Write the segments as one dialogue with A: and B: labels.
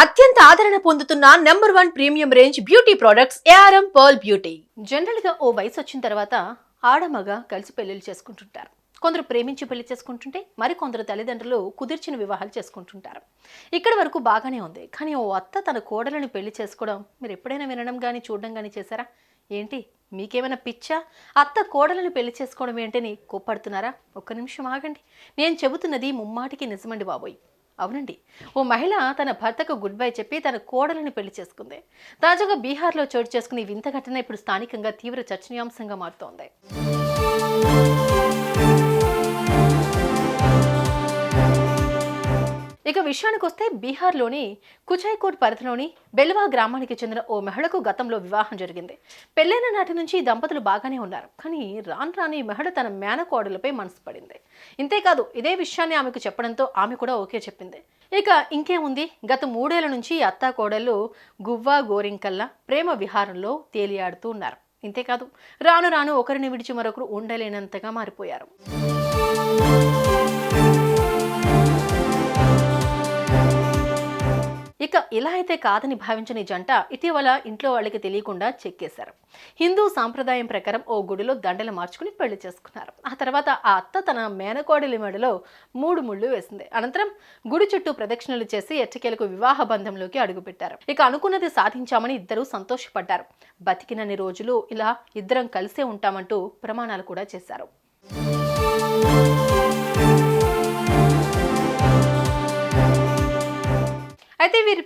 A: అత్యంత ఆదరణ పొందుతున్న number one premium range beauty products ARM pearl beauty. జనరల్గా ఓ వయసు వచ్చిన తర్వాత ఆడమగ కలిసి పెళ్ళిళ్ళు చేసుకుంటుంటారు. కొందరు ప్రేమించి పెళ్ళి చేసుకుంటుంటే మరి కొందరు తల్లిదండ్రులు కుదిర్చిన వివాహాలు చేసుకుంటుంటారు. ఇక్కడి వరకు బాగానే ఉంది. కానీ ఓ అత్త తన కోడలను పెళ్ళి చేసుకోవడం మీరు ఎప్పుడైనా వినడం కానీ చూడడం కానీ చేశారా? ఏంటి? మీకేమైనా పిచ్చా? అత్త కోడలను పెళ్ళి చేసుకోవడం ఏంటని కోప్పడుతున్నారా? ఒక్క నిమిషం ఆగండి. నేను చెబుతున్నది ముమ్మాటికి నిజమండి బాబోయ్. అవునండి. ఓ మహిళ తన భర్తకు గుడ్ బై చెప్పి తన కోడలను పెళ్ళి చేసుకుంది. తాజాగా బీహార్లో చోటు చేసుకుని వింత ఘటన ఇప్పుడు స్థానికంగా తీవ్ర చర్చనీయాంశంగా మారుతోంది. ఇక విషయానికి వస్తే బీహార్లోని కుచైకోట్ పరిధిలోని బెల్వా గ్రామానికి చెందిన ఓ మహిళకు గతంలో వివాహం జరిగింది. పెళ్ళైన నాటి నుంచి దంపతులు బాగానే ఉన్నారు. కానీ రాను రాని మెహడ మహిళ తన మేనకోడలపై మనసు పడింది. ఇంతేకాదు ఇదే విషయాన్ని ఆమెకు చెప్పడంతో ఆమె కూడా ఓకే చెప్పింది. ఇక ఇంకేముంది? గత మూడేళ్ళ నుంచి అత్తా కోడళ్ళు గువ్వా గోరింకల్లా ప్రేమ విహారంలో తేలియాడుతూ ఉన్నారు. ఇంతేకాదు రాను రాను ఒకరిని విడిచి మరొకరు ఉండలేనంతగా మారిపోయారు. ఇలా అయితే కాదని భావించిన జంట ఇటీవల ఇంట్లో వాళ్ళకి తెలియకుండా చెక్కేశారు. హిందూ సాంప్రదాయం ప్రకారం ఓ గుడిలో దండలు మార్చుకుని పెళ్ళి చేసుకున్నారు. ఆ తర్వాత ఆ అత్త తన మేనకోడలి మెడలో మూడు ముళ్ళు వేసింది. అనంతరం గుడి చుట్టూ ప్రదక్షిణలు చేసి ఎట్టకేలకు వివాహ బంధంలోకి అడుగుపెట్టారు. ఇక అనుకున్నది సాధించామని ఇద్దరూ సంతోషపడ్డారు. బతికినన్ని రోజులు ఇలా ఇద్దరం కలిసే ఉంటామంటూ ప్రమాణాలు కూడా చేశారు.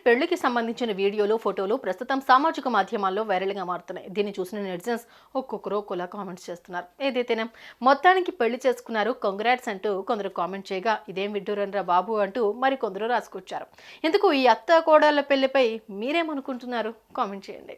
A: పెళ్ళికి సంబంధించిన వీడియోలు ఫోటోలు ప్రస్తుతం సామాజిక మాధ్యమాల్లో వైరల్గా మారుతున్నాయి. దీన్ని చూసిన నెటిజన్స్ ఒక్కొక్కరు ఒక్కోలా కామెంట్స్ చేస్తున్నారు. ఏదైతేనే మొత్తానికి పెళ్ళి చేసుకున్నారు కంగ్రాట్స్ అంటూ కొందరు కామెంట్ చేయగా ఇదేం విడ్డూరన్రా బాబు అంటూ మరి కొందరు రాసుకొచ్చారు. ఇందుకు ఈ అత్త కోడళ్ళ పెళ్ళిపై మీరేమనుకుంటున్నారు? కామెంట్ చేయండి.